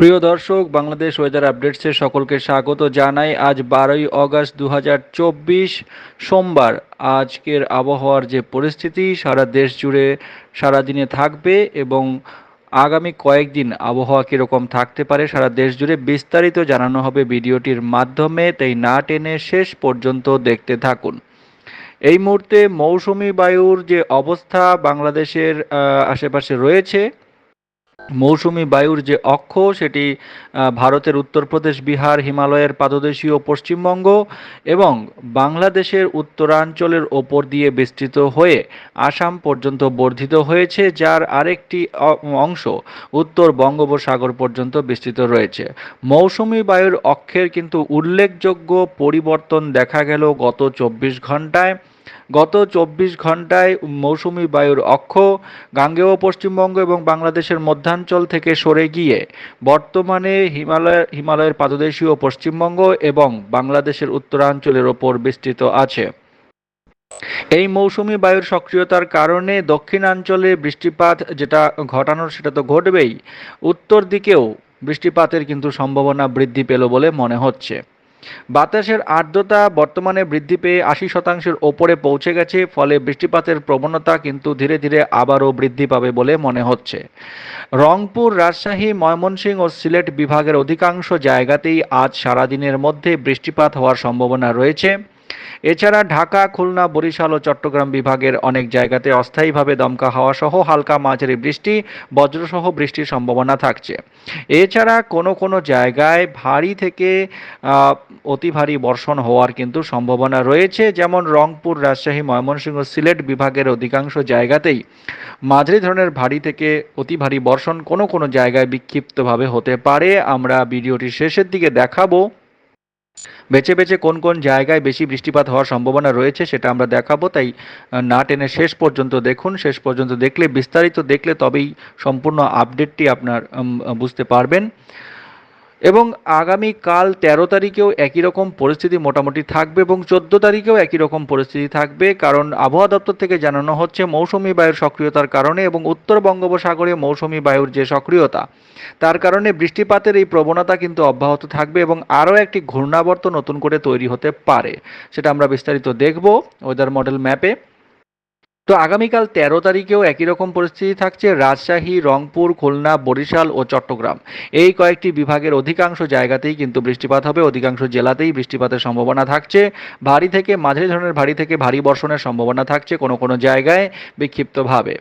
প্রিয় দর্শক, বাংলাদেশ ওয়েদার আপডেটসে সকলকে স্বাগত জানাই। আজ বারোই অগস্ট দু হাজার চব্বিশ, সোমবার। আজকের আবহাওয়ার যে পরিস্থিতি, সারা দেশ জুড়ে সারাদিনে থাকবে এবং আগামী কয়েকদিন আবহাওয়া কীরকম থাকতে পারে সারা দেশ জুড়ে বিস্তারিত জানানো হবে ভিডিওটির মাধ্যমে, তাই না টেনে শেষ পর্যন্ত দেখতে থাকুন। এই মুহূর্তে মৌসুমি বায়ুর যে অবস্থা, বাংলাদেশের আশেপাশে রয়েছে মৌসুমি বায়ুর যে অক্ষ, সেটি ভারতের উত্তরপ্রদেশ, বিহার, হিমালয়ের পাদদেশীয় পশ্চিমবঙ্গ এবং বাংলাদেশের উত্তরাঞ্চলের ওপর দিয়ে বিস্তৃত হয়ে আসাম পর্যন্ত বর্ধিত হয়েছে, যার আরেকটি অংশ উত্তর বঙ্গোপসাগর পর্যন্ত বিস্তৃত রয়েছে। মৌসুমি বায়ুর অক্ষের কিন্তু উল্লেখযোগ্য পরিবর্তন দেখা গেল গত চব্বিশ ঘন্টায়। গত চব্বিশ ঘন্টায় মৌসুমি বায়ুর অক্ষ গাঙ্গেয় পশ্চিমবঙ্গ এবং বাংলাদেশের মধ্যাঞ্চল থেকে সরে গিয়ে বর্তমানে হিমালয়, হিমালয়ের পাদদেশীয় পশ্চিমবঙ্গ এবং বাংলাদেশের উত্তরাঞ্চলের ওপর বিস্তৃত আছে। এই মৌসুমি বায়ুর সক্রিয়তার কারণে দক্ষিণাঞ্চলে বৃষ্টিপাত যেটা ঘটানোর সেটা তো ঘটবেই, উত্তর দিকেও বৃষ্টিপাতের কিন্তু সম্ভাবনা বৃদ্ধি পেল বলে মনে হচ্ছে। বাতাসের আর্দ্রতা বর্তমানে বৃদ্ধি পেয়ে আশি শতাংশের ওপরে পৌঁছে গেছে, ফলে বৃষ্টিপাতের প্রবণতা কিন্তু ধীরে ধীরে আবারও বৃদ্ধি পাবে বলে মনে হচ্ছে। রংপুর, রাজশাহী, ময়মনসিংহ ও সিলেট বিভাগের অধিকাংশ জায়গাতেই আজ সারাদিনের মধ্যে বৃষ্টিপাত হওয়ার সম্ভাবনা রয়েছে। এছাড়া ঢাকা, খুলনা, বরিশাল ও চট্টগ্রাম বিভাগের অনেক জায়গাতে অস্থায়ীভাবে দমকা হাওয়া সহ হালকা মাঝারি বৃষ্টি, বজ্রসহ বৃষ্টির সম্ভাবনা থাকছে। এছাড়া কোনো কোনো জায়গায় ভারী থেকে অতি ভারী বর্ষণ হওয়ার কিন্তু সম্ভাবনা রয়েছে। যেমন রংপুর, রাজশাহী, ময়মনসিংহ সিলেট বিভাগের অধিকাংশ জায়গাতেই মাঝারি ধরনের ভারী থেকে অতি ভারী বর্ষণ কোনো কোনো জায়গায় বিক্ষিপ্তভাবে হতে পারে। আমরা ভিডিওটির শেষের দিকে দেখাবো। বেছে বেছে কোন কোন জায়গায় বেশি বৃষ্টিপাত হওয়ার সম্ভাবনা রয়েছে সেটা আমরা দেখাবো। তাই না টেনে শেষ পর্যন্ত দেখুন। শেষ পর্যন্ত দেখলে, বিস্তারিত দেখলে তবেই সম্পূর্ণ আপডেটটি আপনার বুঝতে পারবেন। এবং আগামী কাল তেরো তারিখেও একই রকম পরিস্থিতি মোটামুটি থাকবে এবং চোদ্দ তারিখেও একই রকম পরিস্থিতি থাকবে। কারণ আবহাওয়া দপ্তর থেকে জানানো হচ্ছে, মৌসুমি বায়ুর সক্রিয়তার কারণে এবং উত্তর বঙ্গোপসাগরে মৌসুমি বায়ুর যে সক্রিয়তা, তার কারণে বৃষ্টিপাতের এই প্রবণতা কিন্তু অব্যাহত থাকবে এবং আরও একটি ঘূর্ণাবর্ত নতুন করে তৈরি হতে পারে। সেটা আমরা বিস্তারিত দেখব ওয়েদার মডেল ম্যাপে তো আগামীকাল তেরো তারিখেও একই রকম পরিস্থিতি থাকছে। রাজশাহী, রংপুর, খুলনা, বরিশাল ও চট্টগ্রাম। এই কয়েকটি বিভাগের অধিকাংশ জায়গাতেই কিন্তু বৃষ্টিপাত হবে। অধিকাংশ জেলাতেই বৃষ্টিপাতের সম্ভাবনা থাকছে। ভারী থেকে মাঝারি ধরনের ভারী থেকে ভারী বর্ষণের সম্ভাবনা থাকছে কোনো কোনো জায়গায় বিক্ষিপ্তভাবে।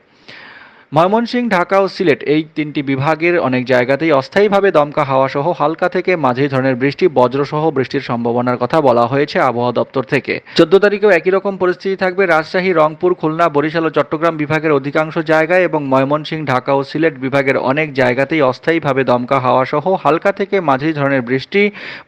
ময়মনসিংহ, ঢাকা ও সিলেট এই তিনটি বিভাগের অনেক জায়গাতেই অস্থায়ীভাবে দমকা হাওয়া সহ হালকা থেকে মাঝারি ধরনের বৃষ্টি, বজ্রসহ বৃষ্টির সম্ভাবনার কথা বলা হয়েছে আবহাওয়া দপ্তর থেকে। চোদ্দ তারিখেও একই রকম পরিস্থিতি থাকবে রাজশাহী, রংপুর, খুলনা, বরিশাল ও চট্টগ্রাম বিভাগের অধিকাংশ জায়গায় এবং ময়মনসিংহ, ঢাকা ও সিলেট বিভাগের অনেক জায়গাতেই অস্থায়ীভাবে দমকা হাওয়া সহ হালকা থেকে মাঝারি ধরনের বৃষ্টি,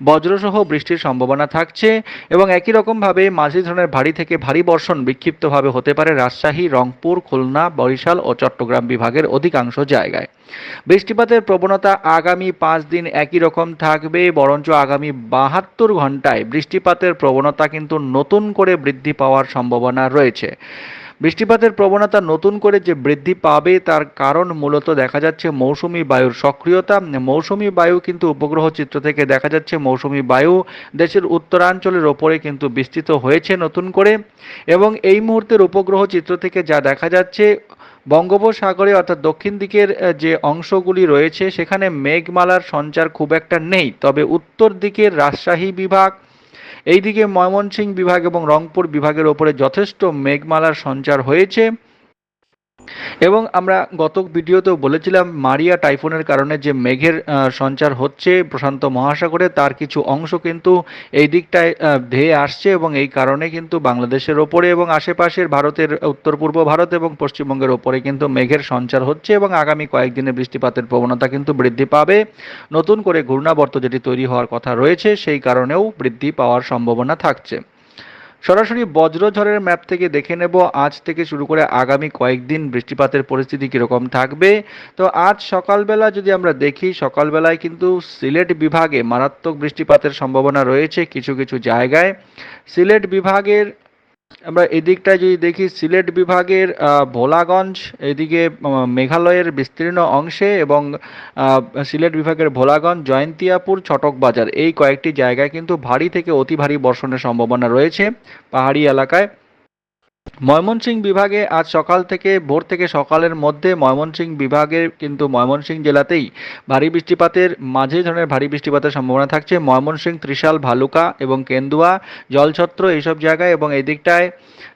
বজ্রসহ বৃষ্টির সম্ভাবনা থাকছে এবং একই রকমভাবে মাঝারি ধরনের ভারী থেকে ভারী বর্ষণ বিক্ষিপ্তভাবে হতে পারে রাজশাহী, রংপুর, খুলনা, বরিশাল ও চট্টগ্রাম। বিভাগের অধিকাংশ জায়গায়। বৃষ্টিপাতের প্রবণতা আগামী পাঁচ দিন একই রকম থাকবে, বরঞ্চ আগামী বাহাত্তর ঘন্টায় বৃষ্টিপাতের প্রবণতা কিন্তু নতুন করে বৃদ্ধি পাওয়ার সম্ভাবনা রয়েছে। বৃষ্টিপাতের প্রবণতা নতুন করে যে বৃদ্ধি পাবে তার কারণ মূলত দেখা যাচ্ছে মৌসুমি বায়ুর সক্রিয়তা। মৌসুমি বায়ু কিন্তু উপগ্রহ চিত্র থেকে দেখা যাচ্ছে মৌসুমি বায়ু দেশের উত্তরাঞ্চলের ওপরে কিন্তু বিস্তৃত হয়েছে নতুন করে। এবং এই মুহূর্তের উপগ্রহ চিত্র থেকে যা দেখা যাচ্ছে বঙ্গোপসাগরে অর্থাৎ দক্ষিণ দিকের যে অংশগুলি রয়েছে, সেখানে মেঘমালার সঞ্চার খুব একটা নেই। তবে উত্তর দিকের রাজশাহী বিভাগ, এইদিকে ময়মনসিংহ বিভাগ এবং রংপুর বিভাগের ওপরে যথেষ্ট মেঘমালার সঞ্চার হয়েছে। এবং আমরা গত ভিডিওতেও বলেছিলাম, মারিয়া টাইফুনের কারণে যে মেঘের সঞ্চার হচ্ছে প্রশান্ত মহাসাগরে, তার কিছু অংশ কিন্তু এই দিকটায় ধেয়ে আসছে এবং এই কারণে কিন্তু বাংলাদেশের ওপরে এবং আশেপাশের ভারতের, উত্তর পূর্ব ভারত এবং পশ্চিমবঙ্গের ওপরে কিন্তু মেঘের সঞ্চার হচ্ছে এবং আগামী কয়েকদিনে বৃষ্টিপাতের প্রবণতা কিন্তু বৃদ্ধি পাবে। নতুন করে ঘূর্ণাবর্ত যেটি তৈরি হওয়ার কথা রয়েছে, সেই কারণেও বৃদ্ধি পাওয়ার সম্ভাবনা থাকছে। সরাসরি বজ্রঝড়ের ম্যাপ থেকে দেখে নেব, আজ থেকে শুরু করে আগামী কয়েকদিন বৃষ্টিপাতের পরিস্থিতি কীরকম থাকবে। তো আজ সকালবেলা যদি আমরা দেখি, সকালবেলায় কিন্তু সিলেট বিভাগে মারাত্মক বৃষ্টিপাতের সম্ভাবনা রয়েছে কিছু কিছু জায়গায়। সিলেট বিভাগের আমরা এদিকটায় যদি দেখি, সিলেট বিভাগের ভোলাগঞ্জ, এদিকে মেঘালয়ের বিস্তীর্ণ অংশে এবং সিলেট বিভাগের ভোলাগঞ্জ, জয়ন্তিয়াপুর ছটক বাজার এই কয়েকটি জায়গায় কিন্তু ভারী থেকে অতি ভারী বর্ষণের সম্ভাবনা রয়েছে পাহাড়ি এলাকায়। ময়মনসিংহ বিভাগে আজ সকাল থেকে ভোর থেকে সকালের মধ্যে ময়মনসিংহ বিভাগের কিন্তু ময়মনসিংহ জেলাতেই ভারী বৃষ্টিপাতের মাঝে ধরনের ভারী বৃষ্টিপাতের সম্ভাবনা থাকছে। ময়মনসিংহ ত্রিশাল ভালুকা এবং কেন্দুয়া জলছত্র এইসব জায়গায় এবং এই দিকটায়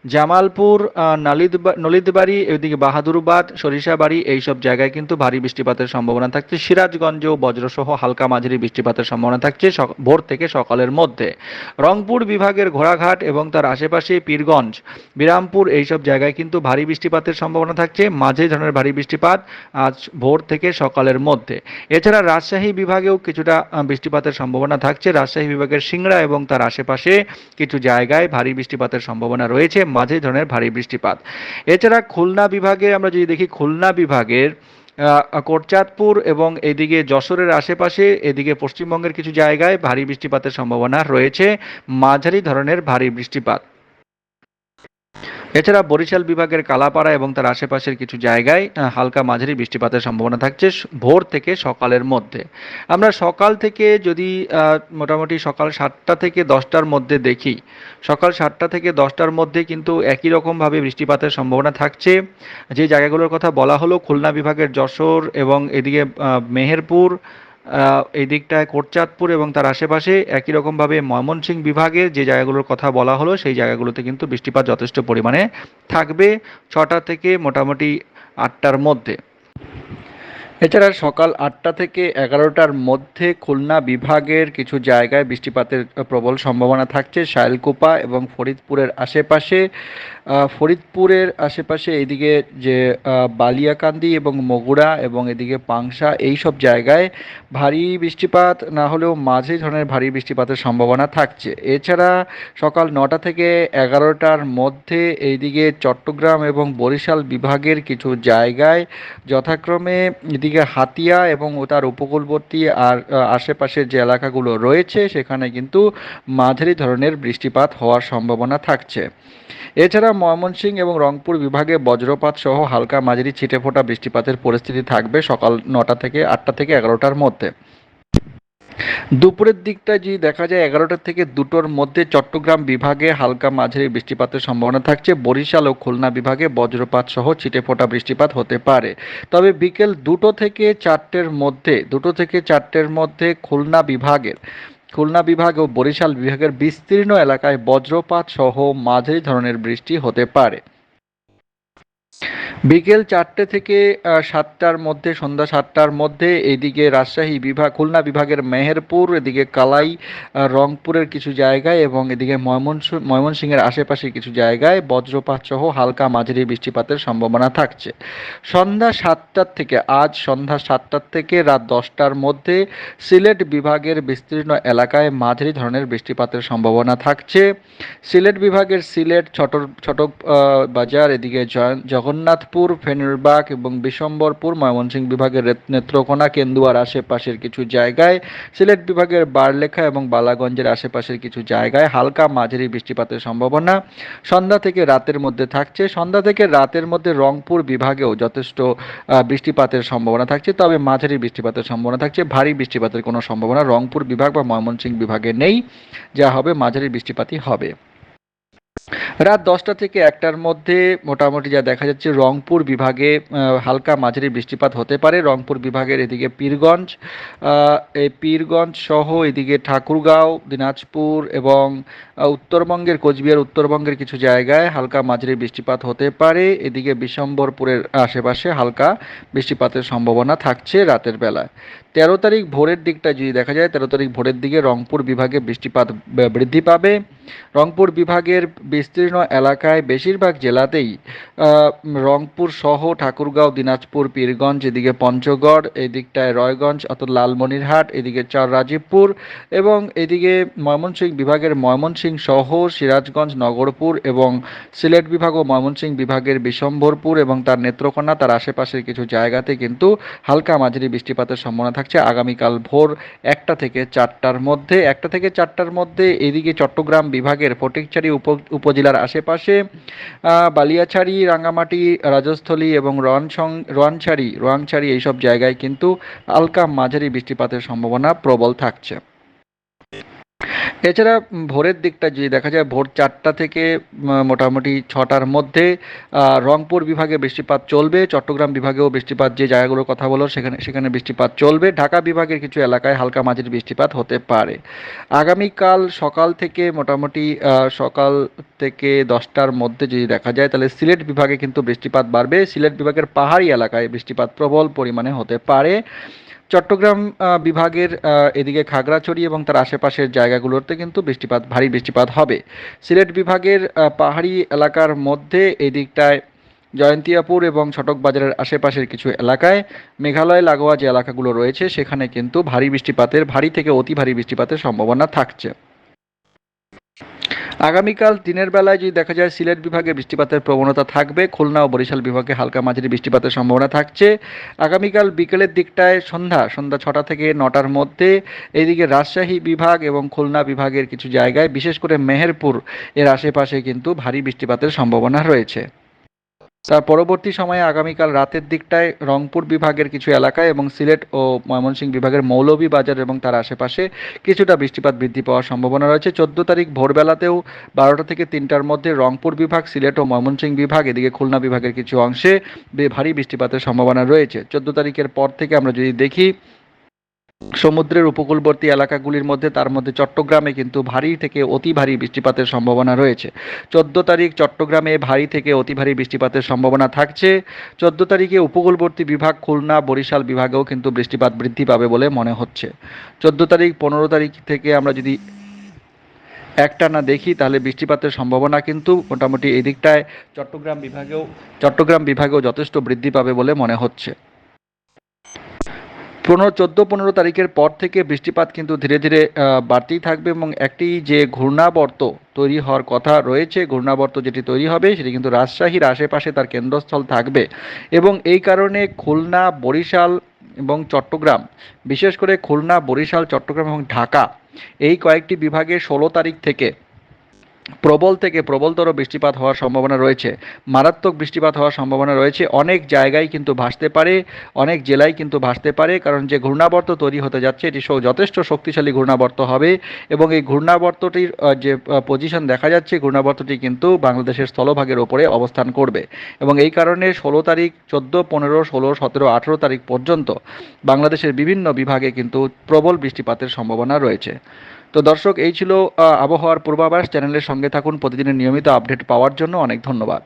জামালপুর আহ, নালিদবা নলিদবাড়ি এদিকে বাহাদুরবাদ সরিষাবাড়ি এইসব জায়গায় কিন্তু ভারী বৃষ্টিপাতের সম্ভাবনা থাকছে। সিরাজগঞ্জেও বজ্রসহ হালকা মাঝারি বৃষ্টিপাতের সম্ভাবনা থাকছে ভোর থেকে সকালের মধ্যে। রংপুর বিভাগের ঘোড়াঘাট এবং তার আশেপাশে পীরগঞ্জ বিরামপুর এইসব জায়গায় কিন্তু ভারী বৃষ্টিপাতের সম্ভাবনা থাকছে। মাঝে ধরনের ভারী বৃষ্টিপাত আজ ভোর থেকে সকালের মধ্যে। এছাড়া রাজশাহী বিভাগেও কিছুটা বৃষ্টিপাতের সম্ভাবনা থাকছে। রাজশাহী বিভাগের সিংড়া এবং তার আশেপাশে কিছু জায়গায় ভারী বৃষ্টিপাতের সম্ভাবনা রয়েছে। মাঝে ধরনের ভারী বৃষ্টিপাত। এছাড়া খুলনা বিভাগে, আমরা যদি দেখি খুলনা বিভাগের কোটচাঁদপুর এবং এদিকে যশোরের আশেপাশে, এদিকে পশ্চিমবঙ্গের কিছু জায়গায় ভারী বৃষ্টিপাতের সম্ভাবনা রয়েছে। মাঝারি ধরনের ভারী বৃষ্টিপাত। এছাড়া বরিশাল বিভাগের কালাপাড়া এবং তার আশেপাশের কিছু জায়গায় হালকা মাঝারি বৃষ্টিপাতের সম্ভাবনা থাকছে ভোর থেকে সকালের মধ্যে। আমরা সকাল থেকে যদি মোটামুটি সকাল সাতটা থেকে দশটার মধ্যে দেখি, সকাল সাতটা থেকে দশটার মধ্যে কিন্তু একই রকমভাবে বৃষ্টিপাতের সম্ভাবনা থাকছে। যে জায়গাগুলোর কথা বলা হলো, খুলনা বিভাগের যশোর এবং এদিকে মেহেরপুর এই দিকটায় কোটচাঁদপুর এবং তার আশেপাশে একই রকমভাবে ময়মনসিংহ বিভাগে যে জায়গাগুলোর কথা বলা হলো, সেই জায়গাগুলোতে কিন্তু বৃষ্টিপাত যথেষ্ট পরিমাণে থাকবে ছটা থেকে মোটামুটি আটটার মধ্যে। এছাড়া সকাল আটটা থেকে এগারোটার মধ্যে খুলনা বিভাগের কিছু জায়গায় বৃষ্টিপাতের প্রবল সম্ভাবনা থাকছে। শাইলকুপা এবং ফরিদপুরের আশেপাশে ফরিদপুরের আশেপাশে এদিকে যে বালিয়াকান্দি এবং মগুড়া এবং এদিকে পাংশা এই সব জায়গায় ভারী বৃষ্টিপাত, না হলেও মাঝে ধরনের ভারী বৃষ্টিপাতের সম্ভাবনা থাকছে। এছাড়া সকাল নটা থেকে এগারোটার মধ্যে এইদিকে চট্টগ্রাম এবং বরিশাল বিভাগের কিছু জায়গায় যথাক্রমে এদিকে হাতিয়া এবং তার উপকূলবর্তী আর আশেপাশের যে এলাকাগুলো রয়েছে, সেখানে কিন্তু মাঝারি ধরনের বৃষ্টিপাত হওয়ার সম্ভাবনা থাকছে। এছাড়া ময়মনসিংহ এবং রংপুর বিভাগে বজ্রপাত সহ হালকা মাঝারি ছিটেফোঁটা বৃষ্টিপাতের পরিস্থিতি থাকবে সকাল নটা থেকে আটটা থেকে এগারোটার মধ্যে। দুপুরের দিকটা যদি দেখা যায়, এগারোটা থেকে দুটোর মধ্যে চট্টগ্রাম বিভাগে হালকা মাঝারি বৃষ্টিপাতের সম্ভাবনা থাকছে। বরিশাল ও খুলনা বিভাগে বজ্রপাত সহ ছিটেফোঁটা বৃষ্টিপাত হতে পারে। তবে বিকেল দুটো থেকে চারটের মধ্যে, দুটো থেকে চারটের মধ্যে খুলনা বিভাগের, খুলনা বিভাগ ও বরিশাল বিভাগের বিস্তীর্ণ এলাকায় বজ্রপাত সহ মাঝারি ধরনের বৃষ্টি হতে পারে। বিকেল চারটে থেকে সাতটার মধ্যে সন্ধ্যা সাতটার মধ্যে এদিকে রাজশাহী বিভাগ খুলনা বিভাগের মেহেরপুর এদিকে কালাই রংপুরের কিছু জায়গায় এবং এদিকে ময়মনসিংহ ময়মনসিংহের আশেপাশে কিছু জায়গায় বজ্রপাত সহ হালকা মাঝারি বৃষ্টিপাতের সম্ভাবনা থাকছে। সন্ধ্যা সাতটার থেকে আজ সন্ধ্যা সাতটার থেকে রাত দশটার মধ্যে সিলেট বিভাগের বিস্তীর্ণ এলাকায় মাঝারি ধরনের বৃষ্টিপাতের সম্ভাবনা থাকছে। সিলেট বিভাগের সিলেট ছোট ছোট আহ, বাজার এদিকে জয়- জগন্নাথপুর ফেনুরবাগ এবং বিশম্বরপুর, ময়মনসিংহ বিভাগের নেত্রকোনা, কেন্দুয়ার আশেপাশের কিছু জায়গায়, সিলেট বিভাগের বারলেখা এবং বালাগঞ্জের আশেপাশের কিছু জায়গায় হালকা মাঝারি বৃষ্টিপাতের সম্ভাবনা। সন্ধ্যা থেকে রাতের মধ্যে থাকছে। সন্ধ্যা থেকে রাতের মধ্যে রংপুর বিভাগেও যথেষ্ট বৃষ্টিপাতের সম্ভাবনা থাকছে, তবে মাঝারি বৃষ্টিপাতের সম্ভাবনা থাকছে। ভারী বৃষ্টিপাতের কোনো সম্ভাবনা রংপুর বিভাগ বা ময়মনসিংহ বিভাগে নেই। যা হবে মাঝারি বৃষ্টিপাতই হবে। রাত দশটা থেকে একটার মধ্যে মোটামুটি যা দেখা যাচ্ছে, রংপুর বিভাগে হালকা মাঝারি বৃষ্টিপাত হতে পারে। রংপুর বিভাগের এদিকে পীরগঞ্জ এই পীরগঞ্জ সহ এদিকে ঠাকুরগাঁও, দিনাজপুর এবং উত্তরবঙ্গের, কোচবিহার, উত্তরবঙ্গের কিছু জায়গায় হালকা মাঝারি বৃষ্টিপাত হতে পারে। এদিকে বিশম্বরপুরের আশেপাশে হালকা বৃষ্টিপাতের সম্ভাবনা থাকছে রাতের বেলায়। তেরো তারিখ ভোরের দিকটা যদি দেখা যায়, তেরো তারিখ ভোরের দিকে রংপুর বিভাগে বৃষ্টিপাত বৃদ্ধি পাবে। রংপুর বিভাগের বিস্তীর্ণ এলাকায় বেশিরভাগ জেলাতেই রংপুর সহ ঠাকুরগাঁও, দিনাজপুর, পীরগঞ্জ, এদিকে পঞ্চগড়, এদিকটায় রয়গঞ্জ অর্থাৎ লালমনিরহাট, এদিকে চর রাজীবপুর এবং এদিকে ময়মনসিংহ বিভাগের ময়মনসিংহ সহ সিরাজগঞ্জ, নগরপুর এবং সিলেট বিভাগ ও ময়মনসিংহ বিভাগের বিশম্ভরপুর এবং তার নেত্রকোনা, তার আশেপাশের কিছু জায়গাতে কিন্তু হালকা মাঝারি বৃষ্টিপাতের সম্ভাবনা থাকে থাকছে। আগামীকাল ভোর একটা থেকে চারটার মধ্যে, একটা থেকে চারটার মধ্যে এদিকে চট্টগ্রাম বিভাগের ফটিকছড়ি উপ, উপজেলার আশেপাশে বালিয়াছড়ি, রাঙ্গামাটি, রাজস্থলী এবং রোয়ানসং, রোয়ানছড়ি, রোয়াংছড়ি এইসব জায়গায় কিন্তু হালকা মাঝারি বৃষ্টিপাতের সম্ভাবনা প্রবল থাকছে। এছাড়া ভোরের দিকটা যদি দেখা যায়, ভোর চারটা থেকে মোটামুটি ছটার মধ্যে রংপুর বিভাগে বৃষ্টিপাত চলবে, চট্টগ্রাম বিভাগেও বৃষ্টিপাত যে জায়গাগুলোর কথা বলো, সেখানে সেখানে বৃষ্টিপাত চলবে। ঢাকা বিভাগের কিছু এলাকায় হালকা মাঝারি বৃষ্টিপাত হতে পারে। আগামীকাল সকাল থেকে মোটামুটি সকাল থেকে দশটার মধ্যে যদি দেখা যায়, তাহলে সিলেট বিভাগে কিন্তু বৃষ্টিপাত বাড়বে। সিলেট বিভাগের পাহাড়ি এলাকায় বৃষ্টিপাত প্রবল পরিমাণে হতে পারে। চট্টগ্রাম বিভাগের এদিকে খাগড়াছড়ি এবং তার আশেপাশের জায়গাগুলোতে কিন্তু বৃষ্টিপাত, ভারী বৃষ্টিপাত হবে। সিলেট বিভাগের পাহাড়ি এলাকার মধ্যে এদিকটায় দিকটায় জয়ন্তিয়াপুর এবং ছটক বাজারের আশেপাশের কিছু এলাকায় মেঘালয়, লাগোয়া যে এলাকাগুলো রয়েছে, সেখানে কিন্তু ভারী বৃষ্টিপাতের, ভারী থেকে অতি ভারী বৃষ্টিপাতের সম্ভাবনা থাকছে। আগামীকাল দিনের বেলায় যদি দেখা যায় সিলেট বিভাগে বৃষ্টিপাতের প্রবণতা থাকবে, খুলনা ও বরিশাল বিভাগে হালকা মাঝারি বৃষ্টিপাতের সম্ভাবনা থাকছে। আগামীকাল বিকেলের দিকটায় সন্ধ্যা সন্ধ্যা ছটা থেকে নটার মধ্যে এইদিকে রাজশাহী বিভাগ এবং খুলনা বিভাগের কিছু জায়গায়, বিশেষ করে মেহেরপুর, এর আশেপাশে কিন্তু ভারী বৃষ্টিপাতের সম্ভাবনা রয়েছে। তার পরবর্তী সময়ে আগামীকাল রাতের দিকটায় রংপুর বিভাগের কিছু এলাকায় এবং সিলেট ও ময়মনসিংহ বিভাগের মৌলভী বাজার এবং তার আশেপাশে কিছুটা বৃষ্টিপাত বৃদ্ধি পাওয়ার সম্ভাবনা রয়েছে। চোদ্দ তারিখ ভোরবেলাতেও বারোটা থেকে তিনটার মধ্যে রংপুর বিভাগ, সিলেট ও ময়মনসিংহ বিভাগ, এদিকে খুলনা বিভাগের কিছু অংশে ভারী বৃষ্টিপাতের সম্ভাবনা রয়েছে। চোদ্দ তারিখের পর থেকে আমরা যদি দেখি সমুদ্রের উপকূলবর্তী এলাকাগুলির মধ্যে, তার মধ্যে চট্টগ্রামে কিন্তু ভারী থেকে অতি ভারী বৃষ্টিপাতের সম্ভাবনা রয়েছে। চোদ্দ তারিখ চট্টগ্রামে ভারী থেকে অতি ভারী বৃষ্টিপাতের সম্ভাবনা থাকছে। চোদ্দ তারিখে উপকূলবর্তী বিভাগ খুলনা, বরিশাল বিভাগেও কিন্তু বৃষ্টিপাত বৃদ্ধি পাবে বলে মনে হচ্ছে। চোদ্দ তারিখ, পনেরো তারিখ থেকে আমরা যদি একটা না দেখি, তাহলে বৃষ্টিপাতের সম্ভাবনা কিন্তু মোটামুটি এই দিকটায় চট্টগ্রাম বিভাগেও চট্টগ্রাম বিভাগেও যথেষ্ট বৃদ্ধি পাবে বলে মনে হচ্ছে। পনেরো, চোদ্দ, পনেরো তারিখের পর থেকে বৃষ্টিপাত কিন্তু ধীরে ধীরে বাড়তেই থাকবে এবং একটি যে ঘূর্ণাবর্ত তৈরি হওয়ার কথা রয়েছে, ঘূর্ণাবর্ত যেটি তৈরি হবে সেটি কিন্তু রাজশাহীর আশেপাশে তার কেন্দ্রস্থল থাকবে। এবং এই কারণে খুলনা, বরিশাল এবং চট্টগ্রাম, বিশেষ করে খুলনা, বরিশাল, চট্টগ্রাম এবং ঢাকা, এই কয়েকটি বিভাগে ষোলো তারিখ থেকে প্রবল থেকে প্রবলতর বৃষ্টিপাত হওয়ার সম্ভাবনা রয়েছে। মারাত্মক বৃষ্টিপাত হওয়ার সম্ভাবনা রয়েছে। অনেক জায়গায় কিন্তু ভাসতে পারে, অনেক জেলায় কিন্তু ভাসতে পারে, কারণ যে ঘূর্ণাবর্ত তৈরি হতে যাচ্ছে, এটি যথেষ্ট শক্তিশালী ঘূর্ণাবর্ত হবে এবং এই ঘূর্ণাবর্তটির যে পজিশন দেখা যাচ্ছে, ঘূর্ণাবর্তটি কিন্তু বাংলাদেশের স্থলভাগের ওপরে অবস্থান করবে। এবং এই কারণে ষোলো তারিখ, চোদ্দ, পনেরো, ষোলো, সতেরো, আঠেরো তারিখ পর্যন্ত বাংলাদেশের বিভিন্ন বিভাগে কিন্তু প্রবল বৃষ্টিপাতের সম্ভাবনা রয়েছে। তো দর্শক, এই ছিল আবহাওয়ার পূর্বাভাস। চ্যানেলের সঙ্গে থাকুন, প্রতিদিনের নিয়মিত আপডেট পাওয়ার জন্য অনেক ধন্যবাদ।